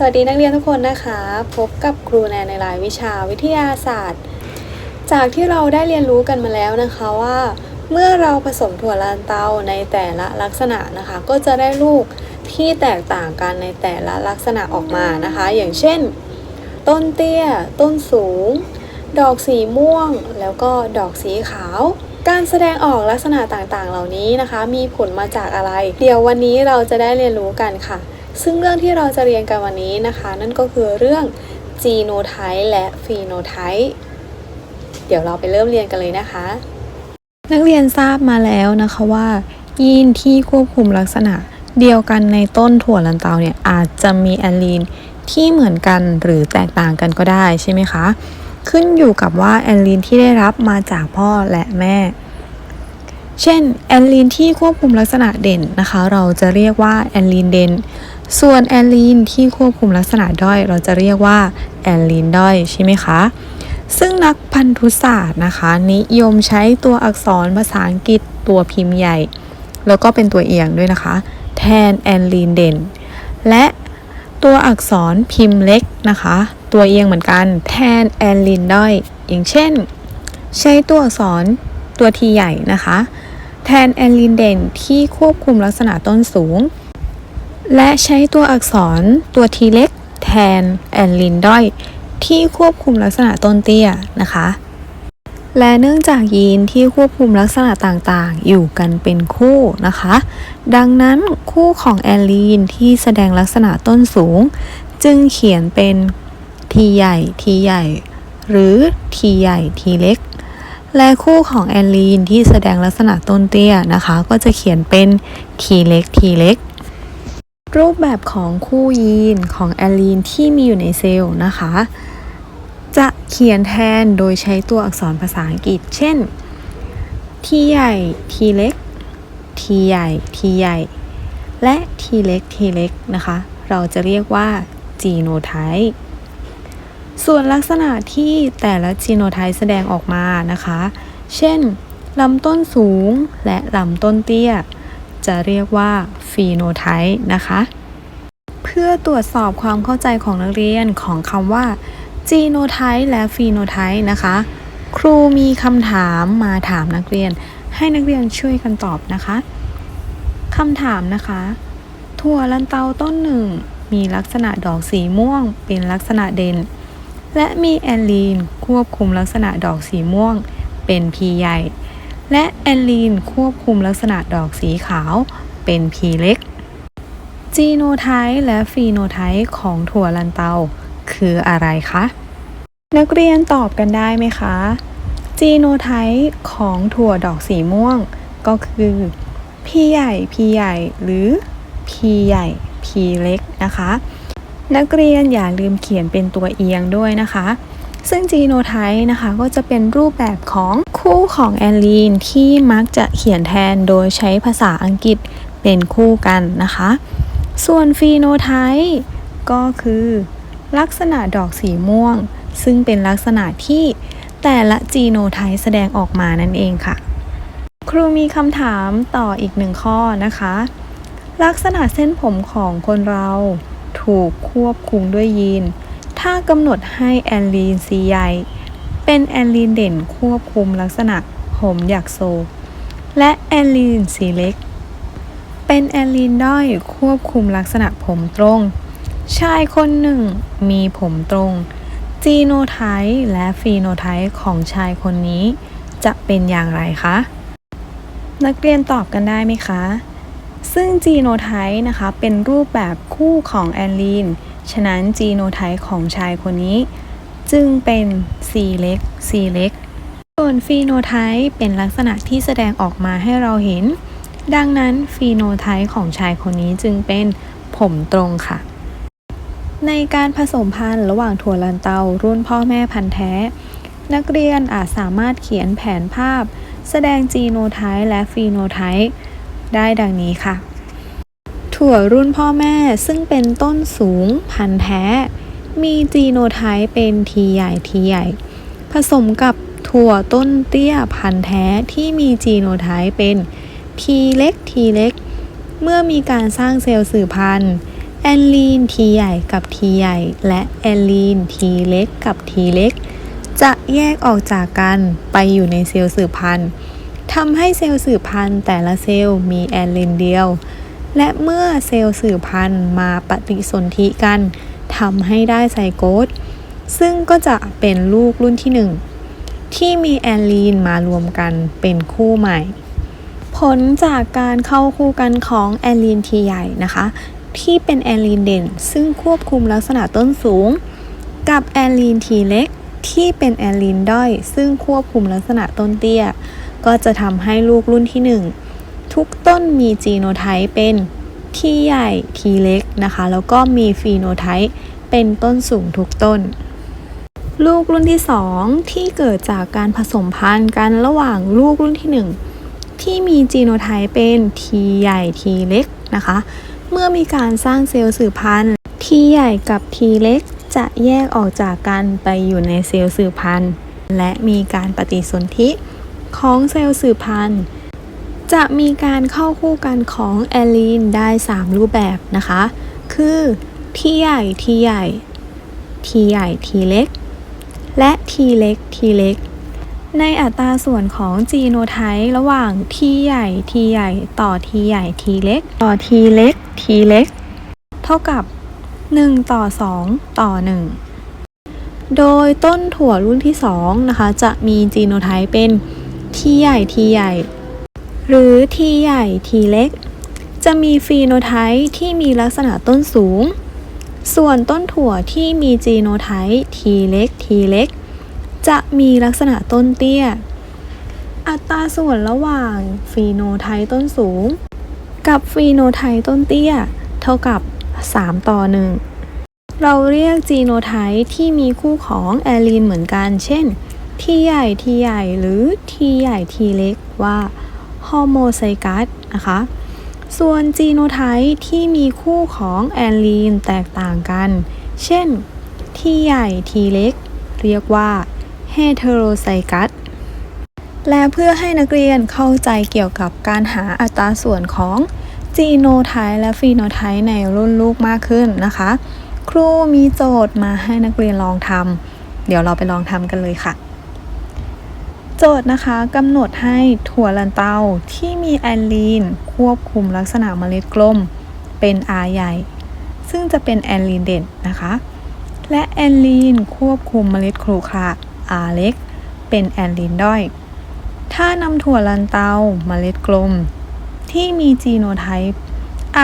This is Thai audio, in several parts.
สวัสดีนักเรียนทุกคนนะคะ พบกับครูแนนในรายวิชาวิทยาศาสตร์ จากที่เราได้เรียนรู้กันมาแล้วนะคะว่า เมื่อเราผสมถั่วลันเตาในแต่ละลักษณะนะคะ ก็จะได้ลูกที่แตกต่างกันในแต่ละลักษณะออกมานะคะ อย่างเช่น ต้นเตี้ย ต้นสูง ดอกสีม่วง แล้วก็ดอกสีขาวการแสดงออกลักษณะต่างๆ เหล่านี้นะคะ มีผลมาจากอะไร เดี๋ยววันนี้เราจะได้เรียนรู้กันค่ะ ซึ่งเรื่องที่เราจะเรียนกันวันนี้นะคะ นั่นก็คือเรื่อง genotype และ phenotype เดี๋ยวเราไปเริ่มเรียนกันเลยนะคะ นักเรียนทราบมาแล้วนะคะว่ายีนที่ควบคุมลักษณะเดียวกันในต้นถั่วลันเตาเนี่ยอาจจะมีแอลลีนที่เหมือนกันหรือแตกต่างกันก็ได้ใช่ไหมคะ ขึ้นอยู่กับว่าแอลลีนที่ได้รับมาจากพ่อและแม่ เช่นแอลลีนที่ควบคุมลักษณะเด่นนะคะ เราจะเรียกว่าแอลลีนเด่น ส่วนแอลลีนที่ควบคุมลักษณะด้อยเราจะเรียกว่าแอลลีนด้อยใช่ไหมคะ ซึ่งนักพันธุศาสตร์นะคะ นิยมใช้ตัวอักษรภาษาอังกฤษตัวพิมพ์ใหญ่ แล้วก็เป็นตัวเอียงด้วยนะคะ แทนแอลลีนเด่น และตัวอักษรพิมพ์เล็กนะคะ ตัวเอียงเหมือนกันแทนแอลลีนด้อย อย่างเช่น ใช้ตัวอักษรตัวทีใหญ่นะคะ แทนแอลลีนเด่นที่ควบคุมลักษณะต้นสูง และใช้ตัวอักษรตัวทีเล็ก แทน แอลลีนด้อย ที่ควบคุมลักษณะต้นเตี้ยนะคะ และเนื่องจากยีนที่ควบคุมลักษณะต่างๆ อยู่กันเป็นคู่นะคะ ดังนั้นคู่ของแอลลีนที่แสดงลักษณะต้นสูง จึงเขียนเป็นทีใหญ่ทีใหญ่ หรือทีใหญ่ทีเล็ก และคู่ของแอลลีนที่แสดงลักษณะต้นเตี้ยนะคะ ก็จะเขียนเป็นทีเล็กทีเล็ก รูปแบบของคู่ยีนของแอลลีนที่มีอยู่ในเซลล์นะคะ จะเขียนแทนโดยใช้ตัวอักษรภาษาอังกฤษ เช่น ทีใหญ่ ทีเล็ก ทีใหญ่ ทีใหญ่ และทีเล็ก ทีเล็กนะคะ เราจะเรียกว่า genotype ส่วนลักษณะที่แต่ละ genotype แสดงออกมานะคะ เช่น ลำต้นสูงและลำต้นเตี้ย จะเรียกว่า phenotype นะคะ เพื่อตรวจสอบความเข้าใจของนักเรียนของคำว่า genotype และ phenotype นะคะ ครูมีคำถามมาถามนักเรียน ให้นักเรียนช่วยกันตอบนะคะคำถามนะคะ ถั่วลันเตาต้นหนึ่ง มีลักษณะดอกสีม่วง เป็นลักษณะเด่น และมีแอลลีนควบคุมลักษณะดอกสีม่วง เป็น P ใหญ่ และแอลลีนควบคุมลักษณะดอกสีขาวเป็น P เล็ก จีโนไทป์และฟีโนไทป์ของถั่วลันเตาคืออะไรคะ นักเรียนตอบกันได้ไหมคะ จีโนไทป์ของถั่วดอกสีม่วง ก็คือ P ใหญ่ P ใหญ่ หรือ P ใหญ่ P เล็กนะคะ นักเรียนอย่าลืมเขียนเป็นตัวเอียงด้วยนะคะ ซึ่งจีโนไทป์นะคะก็จะเป็นรูปแบบของคู่ของแอลลีนที่มักจะเขียนแทนโดยใช้ภาษาอังกฤษเป็นคู่กันนะคะ ส่วนฟีโนไทป์ก็คือลักษณะดอกสีม่วง ซึ่งเป็นลักษณะที่แต่ละจีโนไทป์แสดงออกมานั่นเองค่ะ ครูมีคำถามต่ออีกหนึ่งข้อนะคะ ลักษณะเส้นผมของคนเราถูกควบคุมด้วยยีน ถ้ากำหนดให้แอลลีนสีใหญ่เป็นแอลลีนเด่นควบคุมลักษณะผมหยักโซ และแอลลีนสีเล็ก เป็นแอลลีนด้อยควบคุมลักษณะผมตรง ชายคนหนึ่งมีผมตรง จีโนไทป์และฟีโนไทป์ของชายคนนี้ จะเป็นอย่างไรคะ นักเรียนตอบกันได้ไหมคะ ซึ่งจีโนไทป์นะคะเป็นรูปแบบคู่ของแอลลีน ฉะนั้นจีโนไทป์ของชายคนนี้ จึงเป็น C เล็ก C เล็ก ส่วนฟีโนไทป์เป็นลักษณะที่แสดงออกมาให้เราเห็น ดังนั้นฟีโนไทป์ของชายคนนี้จึงเป็นผมตรงค่ะ ในการผสมพันธุ์ระหว่างถั่วลันเตารุ่นพ่อแม่พันธุ์แท้ นักเรียนอาจสามารถเขียนแผนภาพ แสดงจีโนไทป์และฟีโนไทป์ได้ดังนี้ค่ะ ถั่วรุ่นพ่อแม่ซึ่งเป็นต้นสูงพันธุ์แท้ มีจีโนไทป์เป็นทีใหญ่ทีใหญ่ ผสมกับถั่วต้นเตี้ยพันธุ์แท้ที่มีจีโนไทป์เป็นทีเล็กทีเล็ก เมื่อมีการสร้างเซลล์สืบพันธุ์แอนลีนทีใหญ่กับทีใหญ่ และแอนลีนทีเล็กกับทีเล็ก จะแยกออกจากกันไปอยู่ในเซลล์สืบพันธุ์ทำให้เซลล์สืบพันธุ์แต่ละเซลล์มีแอนลีนเดียว และเมื่อเซลล์สืบพันธุ์มาปฏิสนธิกันทำให้ได้ไซโกสซึ่งก็จะเป็นลูกรุ่นที่หนึ่งที่มีแอนลีนมารวมกันเป็นคู่ใหม่ ผลจากการเข้าคู่กันของแอนลีนทีใหญ่นะคะ ที่เป็นแอนลีนเด่น ซึ่งควบคุมลักษณะต้นสูง กับแอนลีนทีเล็ก ที่เป็นแอนลีนด้อย ซึ่งควบคุมลักษณะต้นเตี้ย ก็จะทำให้ลูกรุ่นที่1 ทุกต้นมีจีโนไทป์เป็นทีใหญ่ทีเล็กนะคะ แล้วก็มีฟีโนไทป์เป็นต้นสูงทุกต้น ลูกรุ่นที่ 2 ที่เกิดจากการผสมพันธุ์กันระหว่างลูกรุ่นที่ 1 ที่มีจีโนไทป์เป็นทีใหญ่ทีเล็กนะคะ เมื่อมีการสร้างเซลล์สืบพันธุ์ทีใหญ่กับทีเล็กจะแยกออกจากกันไปอยู่ในเซลล์สืบพันธุ์และมีการปฏิสนธิของเซลล์สืบพันธุ์ จะมีการเข้าคู่กันของแอลลีนได้ 3 รูปแบบนะคะ คือทีใหญ่ทีใหญ่ทีใหญ่ทีเล็ก และทีเล็กทีเล็ก ในอัตราส่วนของจีโนไทป์ระหว่างทีใหญ่ทีใหญ่ต่อทีใหญ่ทีเล็ก ต่อทีเล็กทีเล็ก เท่ากับ 1 ต่อ 2 ต่อ 1 โดยต้นถั่วรุ่นที่ 2 นะคะ จะมีจีโนไทป์เป็นทีใหญ่ทีใหญ่ หรือทีใหญ่ทีเล็ก จะมีฟีโนไทป์ที่มีลักษณะต้นสูง ส่วนต้นถั่วที่มีจีโนไทป์ทีเล็กทีเล็ก จะมีลักษณะต้นเตี้ย อัตราส่วนระหว่างฟีโนไทป์ต้นสูง กับฟีโนไทป์ต้นเตี้ย เท่ากับ 3 ต่อ 1 เราเรียกจีโนไทป์ที่มีคู่ของแอลีนเหมือนกัน เช่นทีใหญ่ทีใหญ่หรือทีใหญ่ทีเล็กว่า ฮอร์โมไซกัสนะคะ ส่วนจีโนไทป์ที่มีคู่ของแอลีนแตกต่างกัน เช่น ทีใหญ่ทีเล็ก เรียกว่าเฮเทโรไซกัสและเพื่อให้นักเรียนเข้าใจเกี่ยวกับการหาอัตราส่วนของจีโนไทป์และฟีโนไทป์ในรุ่นลูกมากขึ้นนะคะ ครูมีโจทย์มาให้นักเรียนลองทำเดี๋ยวเราไปลองทำกันเลยค่ะ โจทย์นะคะกำหนดให้ถั่วลันเตาที่มีแอนลีน ควบคุมลักษณะเมล็ดกลม เป็น R ใหญ่ ซึ่งจะเป็นแอนลีนเด่นนะคะ และแอนลีนควบคุมเมล็ดครูคระ R เล็ก เป็นแอนลีนด้อย ถ้านำถั่วลันเตาเมล็ดกลม ที่มีจีโนไทป์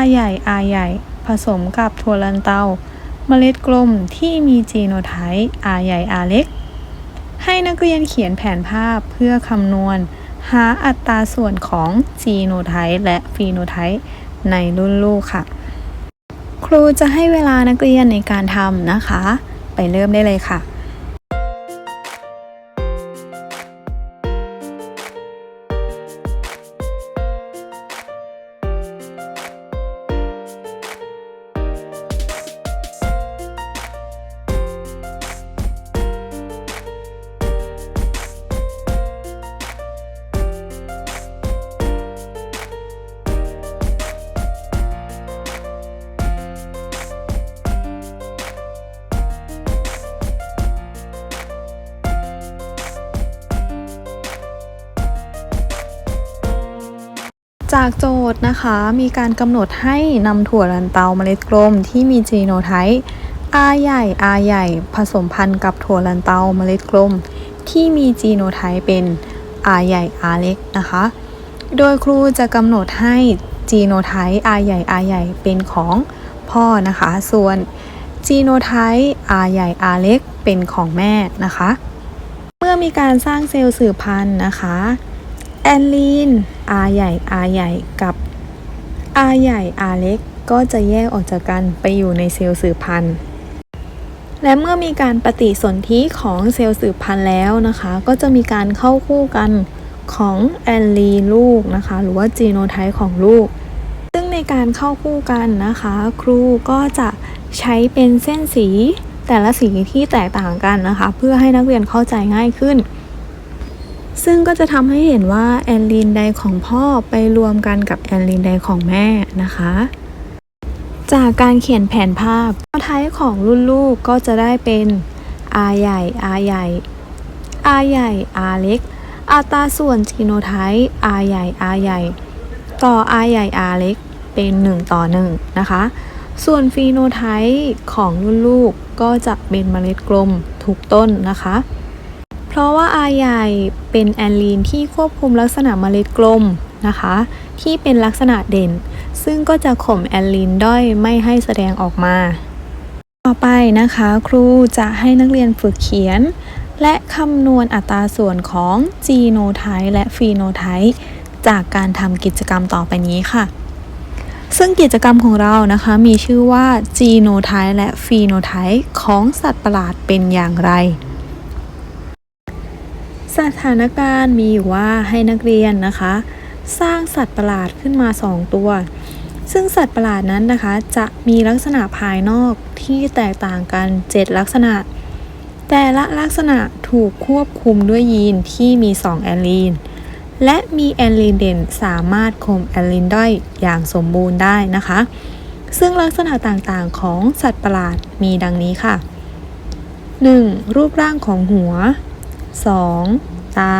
R ใหญ่ R ใหญ่ ผสมกับถั่วลันเตาเมล็ดกลมที่มีจีโนไทป์ R ใหญ่ R เล็ก ให้นักเรียนเขียนแผนภาพเพื่อคำนวณ หาอัตราส่วนของจีโนไทป์และฟีโนไทป์ในรุ่นลูกค่ะ ครูจะให้เวลานักเรียนในการทำนะคะ ไปเริ่มได้เลยค่ะ จากโจทย์นะคะ มีการกำหนดให้นำถั่วลันเตาเมล็ดกลมที่มีจีโนไทป์ R ใหญ่ R ใหญ่ ผสมพันธุ์กับถั่วลันเตาเมล็ดกลม ที่มีจีโนไทป์เป็น R ใหญ่ R เล็กนะคะ โดยครูจะกำหนดให้จีโนไทป์ R ใหญ่ R ใหญ่เป็นของพ่อนะคะ ส่วนจีโนไทป์ R ใหญ่ R เล็กเป็นของแม่นะคะ เมื่อมีการสร้างเซลล์สืบพันธุ์นะคะ แอนลีน R ใหญ่ R ใหญ่กับ R ใหญ่ R เล็กก็จะแยกออกจากกันไปอยู่ในเซลล์สืบพันธุ์ และเมื่อมีการปฏิสนธิของเซลล์สืบพันธุ์แล้วนะคะ ก็จะมีการเข้าคู่กันของแอนลีนลูกนะคะ หรือว่าจีโนไทป์ของลูก ซึ่งในการเข้าคู่กันนะคะ ครูก็จะใช้เป็นเส้นสีแต่ละสีที่แตกต่างกันนะคะ เพื่อให้นักเรียนเข้าใจง่ายขึ้น ซึ่งก็จะทำให้เห็นว่าแอนลีนใดของพ่อไปรวมกันกับแอนลีนใดของแม่นะคะ จากการเขียนแผนภาพจีโนไทป์ของรุ่นลูกก็จะได้เป็น R ใหญ่ R ใหญ่ R ใหญ่ R เล็ก อัตราส่วนจีโนไทป์ R ใหญ่ R ใหญ่ ต่อ R ใหญ่ R เล็กเป็น 1 ต่อ 1 นะคะ ส่วนฟีโนไทป์ของรุ่นลูกก็จะเป็นเมล็ดกลมทุกต้นนะคะ เพราะว่า R ใหญ่เป็นแอนลีนที่ควบคุมลักษณะเมล็ดกลมนะคะ ที่เป็นลักษณะเด่น ซึ่งก็จะข่มแอนลีนด้อยไม่ให้แสดงออกมา ต่อไปนะคะ ครูจะให้นักเรียนฝึกเขียน และคำนวณอัตราส่วนของจีโนไทป์และฟีโนไทป์จากการทำกิจกรรมต่อไปนี้ค่ะ ซึ่งกิจกรรมของเรานะคะมีชื่อว่าจีโนไทป์และฟีโนไทป์ของสัตว์ประหลาดเป็นอย่างไร สถานการณ์มีอยู่ว่าให้นักเรียนนะคะ สร้างสัตว์ประหลาดขึ้นมา 2 ตัว ซึ่งสัตว์ประหลาดนั้นนะคะ จะมีลักษณะภายนอกที่แตกต่างกัน 7 ลักษณะ แต่ละลักษณะถูกควบคุมด้วยยีนที่มี 2 แอลลีน และมีแอลลีนเด่นสามารถข่มแอลลีนด้อยอย่างสมบูรณ์ได้นะคะ ซึ่งลักษณะต่างๆของสัตว์ประหลาดมีดังนี้ค่ะ 1. รูปร่างของหัว 2. ตา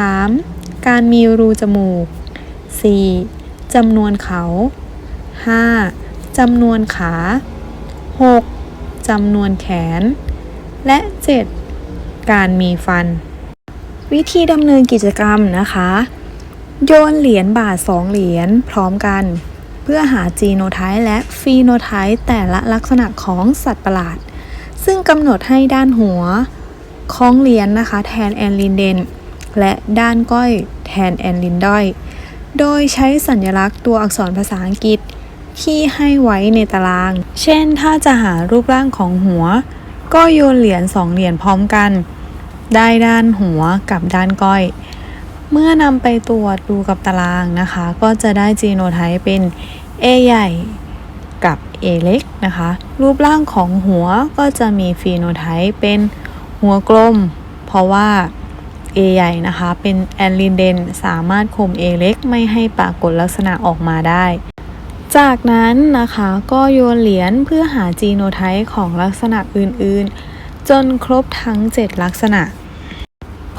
3. การมีรูจมูก 4. จำนวนเขา 5. จำนวนขา 6. จำนวนแขน และ 7. การมีฟัน วิธีดำเนินกิจกรรมนะคะ โยนเหรียญบาท 2 เหรียญพร้อมกัน เพื่อหาจีโนไทป์และฟีโนไทป์แต่ละลักษณะของสัตว์ประหลาด ซึ่งกำหนดให้ด้านหัว ของเหรียนนะคะ แทนแอนลินเดน และด้านก้อยแทนแอนลินด้อย โดยใช้สัญลักษณ์ตัวอักษรภาษาอังกฤษที่ให้ไว้ในตาราง เช่นถ้าจะหารูปร่างของหัว ก็โยนเหรียญสองเหรียญพร้อมกัน ได้ด้านหัวกับด้านก้อย เมื่อนำไปตรวจดูกับตารางนะคะ ก็จะได้จีโนไทป์เป็น A ใหญ่กับ A เล็กนะคะ รูปร่างของหัวก็จะมีฟีโนไทป์เป็น หัวกลม เพราะว่า A ใหญ่นะคะ เป็นแอนลินเดนสามารถข่ม A เล็กไม่ให้ปรากฏลักษณะออกมาได้ จากนั้นนะคะก็โยนเหรียญเพื่อหาจีโนไทป์ของลักษณะอื่นๆ จนครบทั้ง 7 ลักษณะ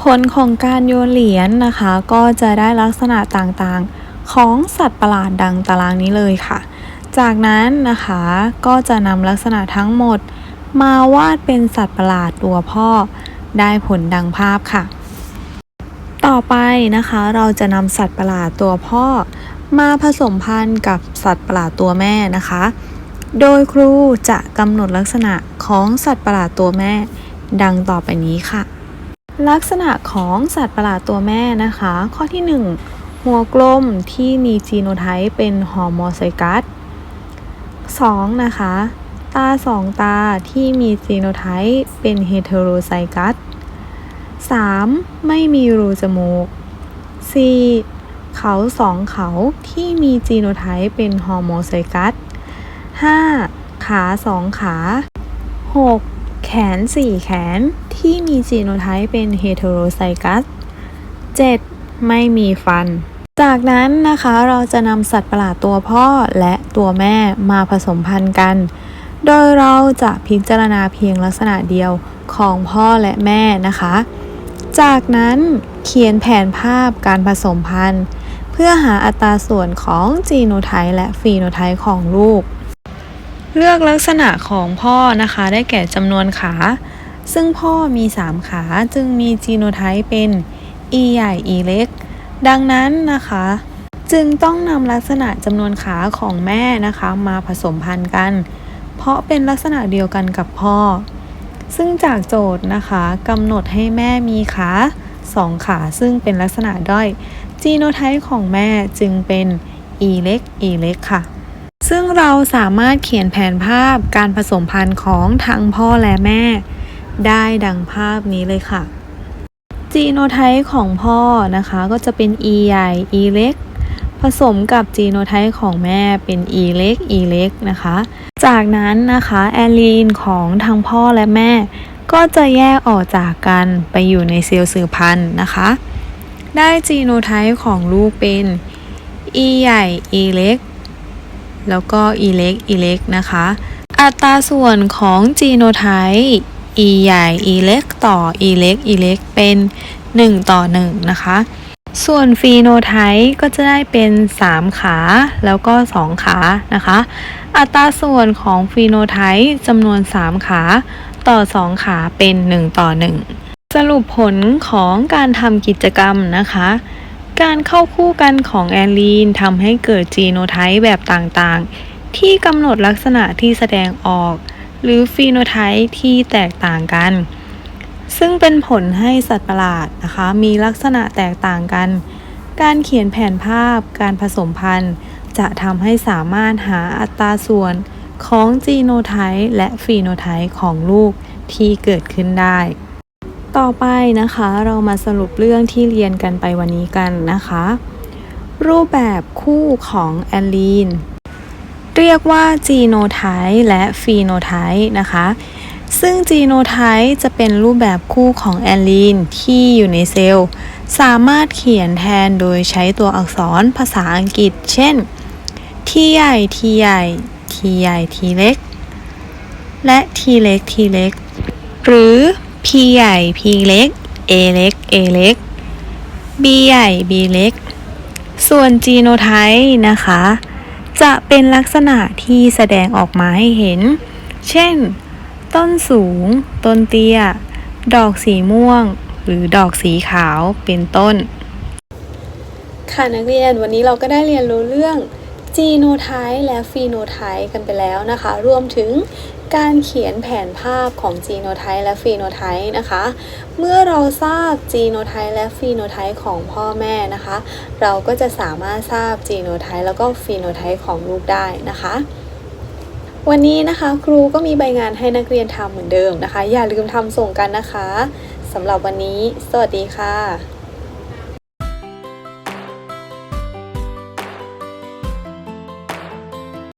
ผลของการโยนเหรียญนะคะ ก็จะได้ลักษณะต่างๆ ของสัตว์ประหลาดดังตารางนี้เลยค่ะ จากนั้นนะคะก็จะนำลักษณะทั้งหมด มาวาดเป็นสัตว์ประหลาดตัวพ่อ ได้ผลดังภาพค่ะ ต่อไปนะคะเราจะนำสัตว์ประหลาดตัวพ่อ มาผสมพันธุ์กับสัตว์ประหลาดตัวแม่นะคะ โดยครูจะกำหนดลักษณะของสัตว์ประหลาดตัวแม่ ดังต่อไปนี้ค่ะ ลักษณะของสัตว์ประหลาดตัวแม่นะคะ ข้อที่ 1หัวกลมที่มีจีโนไทป์เป็นฮอร์โมไซกัส 2. นะคะ ตาสองตาที่มีจีโนไทป์เป็นเฮเทโรไซกัส 3. ไม่มีรูจมูก 4. เขาสองเขาที่มีจีโนไทป์เป็นฮอร์โมไซกัส 5. ขาสองขา 6. แขนสี่แขนที่มีจีโนไทป์เป็นเฮเทโรไซกัส 7. ไม่มีฟัน จากนั้นนะคะเราจะนำสัตว์ประหลาดตัวพ่อและตัวแม่มาผสมพันธุ์กัน โดยเราจะพิจารณาเพียงลักษณะเดียวของพ่อและแม่นะคะ จากนั้นเขียนแผนภาพการผสมพันธุ์ เพื่อหาอัตราส่วนของจีโนไทป์และฟีโนไทป์ของลูก เลือกลักษณะของพ่อนะคะได้แก่จำนวนขา ซึ่งพ่อมี 3 ขาจึงมีจีโนไทป์เป็น E ใหญ่ E เล็ก ดังนั้นนะคะ จึงต้องนำลักษณะจำนวนขาของแม่นะคะ มาผสมพันธุ์กัน เพราะเป็นลักษณะเดียวกันกับพ่อ ซึ่งจากโจทย์นะคะกำหนดให้แม่มีขาสองขาซึ่งเป็นลักษณะด้อยจีโนไทป์ของแม่จึงเป็น E เล็ก E เล็กค่ะ ซึ่งเราสามารถเขียนแผนภาพการผสมพันธุ์ของทั้งพ่อและแม่ ได้ดังภาพนี้เลยค่ะ จีโนไทป์ของพ่อนะคะก็จะเป็น E ใหญ่ E เล็ก ผสมกับจีโนไทป์ของแม่เป็น E เล็ก E เล็กนะคะ จากนั้นนะคะแอลีนของทั้งพ่อและแม่ ก็จะแยกออกจากกันไปอยู่ในเซลล์สืบพันธุ์นะคะ ได้จีโนไทป์ของลูกเป็น E ใหญ่ E เล็ก แล้วก็ e เล็ก e เล็กนะคะ อัตราส่วนของจีโนไทป์ e ใหญ่ e เล็กต่อ e เล็ก e เล็กเป็น 1 ต่อ 1 นะคะ ส่วนฟีโนไทป์ก็จะได้เป็น 3 ขาแล้วก็ 2 ขานะคะ อัตราส่วนของฟีโนไทป์จำนวน 3 ขาต่อ 2 ขาเป็น 1 ต่อ 1 สรุปผลของการทำกิจกรรมนะคะ การเข้าคู่กันของแอลลีนทำให้เกิดจีโนไทป์แบบต่างๆ ที่กำหนดลักษณะที่แสดงออก หรือฟีโนไทป์ที่แตกต่างกัน ซึ่งเป็นผลให้สัตว์ประหลาดนะคะ มีลักษณะแตกต่างกัน การเขียนแผนภาพการผสมพันธุ์ จะทำให้สามารถหาอัตราส่วนของจีโนไทป์และฟีโนไทป์ของลูกที่เกิดขึ้นได้ ต่อไปนะคะเรามาสรุปเรื่องที่เรียนกันไปวันนี้กันนะคะ รูปแบบคู่ของแอลลีน เรียกว่าจีโนไทป์และฟีโนไทป์นะคะ ซึ่งจีโนไทป์จะเป็นรูปแบบคู่ของแอลลีนที่อยู่ในเซลล์ สามารถเขียนแทนโดยใช้ตัวอักษรภาษาอังกฤษ เช่น ที่ใหญ่ ทีใหญ่ ทีใหญ่ ทีเล็ก และทีเล็ก ทีเล็ก หรือ P ใหญ่ P เล็ก A เล็ก A เล็ก B ใหญ่ B เล็ก ส่วนจีโนไทป์นะคะ จะเป็นลักษณะที่แสดงออกมาให้เห็น เช่น ต้นสูง ต้นเตี้ย ดอกสีม่วง หรือดอกสีขาวเป็นต้น ค่ะนักเรียนวันนี้เราก็ได้เรียนรู้เรื่องจีโนไทป์และฟีโนไทป์กันไปแล้วนะคะ รวมถึงการเขียนแผนภาพของจีโนไทป์และฟีโนไทป์นะคะ เมื่อเราทราบจีโนไทป์และฟีโนไทป์ของพ่อแม่นะคะ เราก็จะสามารถทราบจีโนไทป์แล้วก็ฟีโนไทป์ของลูกได้นะคะ วันนี้นะคะครูก็มีใบงานให้นักเรียนทำเหมือนเดิมนะคะ อย่าลืมทำส่งกันนะคะสำหรับวันนี้ สวัสดีค่ะ